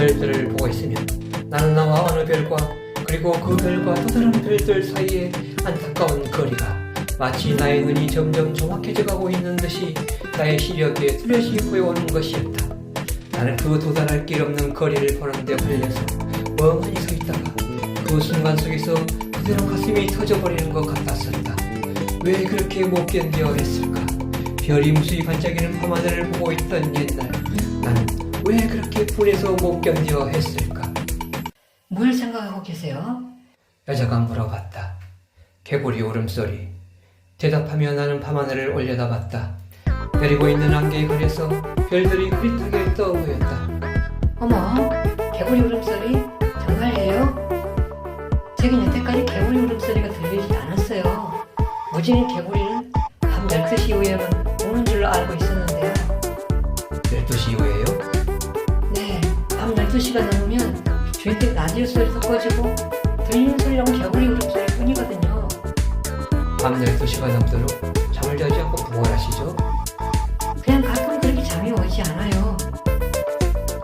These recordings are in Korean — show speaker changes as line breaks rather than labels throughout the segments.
별들을 보고 있으면 나는 나와 어느 별과 그리고 그 별과 또 다른 별들 사이에 안타까운 거리가 마치 나의 눈이 점점 정확해져 가고 있는 듯이 나의 시력에 뚜렷이 보여오는 것이었다. 나는 그 도달할 길 없는 거리를 보는데 걸려서 멍하니 서 있다가 그 순간 속에서 그대로 가슴이 터져버리는 것 같았었다. 왜 그렇게 못 견뎌 했을까? 별이 무수히 반짝이는 밤하늘을 보고 있던 옛날 나는 왜 그렇게 불에서 못 견뎌 했을까?
뭘 생각하고 계세요?
여자가 물어봤다. 개구리 울음소리. 대답하며 나는 밤하늘을 올려다봤다. 내리고 있는 안개에 걸려서 별들이 흐릿하게 떠 보였다.
어머, 개구리 울음소리? 정말이에요? 제겐 여태까지 개구리 울음소리가 들리지 않았어요. 무진이 개구리는 밤 12시 이후에만 우는 줄로 알고 있었는데요. 12시가 넘으면 주인댁 라디오 소리도 꺼지고 들리는 소리랑 개구리 울음소리 뿐이거든요.
밤 12시가 넘도록 잠을 자지 않고 뭘 하시죠?
그냥 가끔 그렇게 잠이 오지 않아요.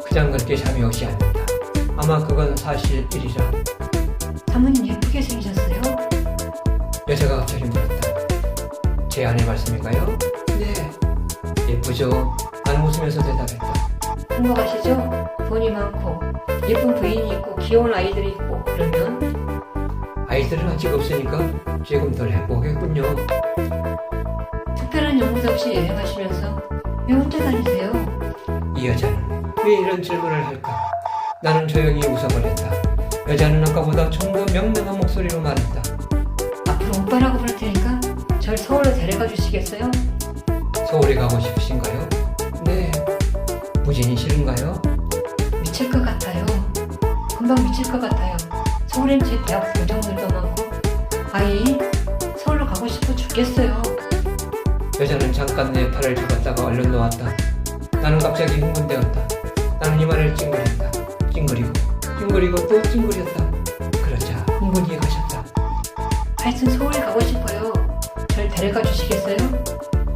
그냥 그렇게 잠이 오지 않는다. 아마 그건 사실이리라.
사모님 예쁘게 생기셨어요?
여자가 갑자기 물었다. 제 아내 말씀인가요? 네. 예쁘죠? 나는 웃으면서 대답했다.
행복하시죠? 돈이 많고 예쁜 부인이 있고 귀여운 아이들이 있고 그러면
아이들은 아직 없으니까 조금 덜 행복했군요.
특별한 연구도 없이 여행하시면서 왜 혼자 다니세요?
이 여자는 왜 이런 질문을 할까? 나는 조용히 웃어버렸다. 여자는 아까보다 좀 더 명랑한 목소리로 말했다.
앞으로 오빠라고 부를 테니까 절 서울로 데려가 주시겠어요?
서울에 가고 싶으신가요? 네. 무진이 싫은가요?
미칠 것 같아요. 금방 미칠 것 같아요. 서울엔 제 대학 동정들도 많고 아이 서울로 가고 싶어 죽겠어요.
여자는 잠깐 내 팔을 잡았다가 얼른 놓았다. 나는 갑자기 흥분되었다. 나는 이 말을 찡그렸다. 찡그리고, 찡그리고 또 찡그렸다. 그러자 흥분이 가셨다.
하여튼 서울에 가고 싶어요. 절 데려가 주시겠어요?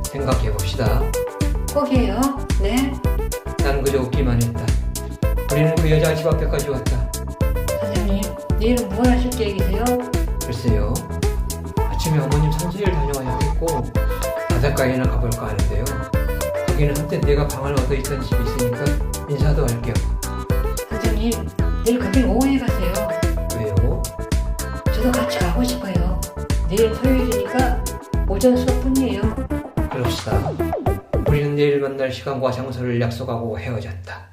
생각해 봅시다.
꼭이에요. 네.
나는 그저 웃기만 했다. 우리는 그 여자 집 앞에까지 왔다.
선생님, 내일은 뭘 하실 계획이세요?
글쎄요. 아침에 어머님 산소를 다녀와야겠고 바닷가에나 가볼까 하는데요. 거기는 한때 내가 방을 얻어 있던 집이 있으니까 인사도 할게요.
선생님, 내일 거긴 오후에 가세요.
왜요?
저도 같이 가고 싶어요. 내일 토요일이니까 오전 수업뿐이에요.
그럽시다. 우리는 내일 만날 시간과 장소를 약속하고 헤어졌다.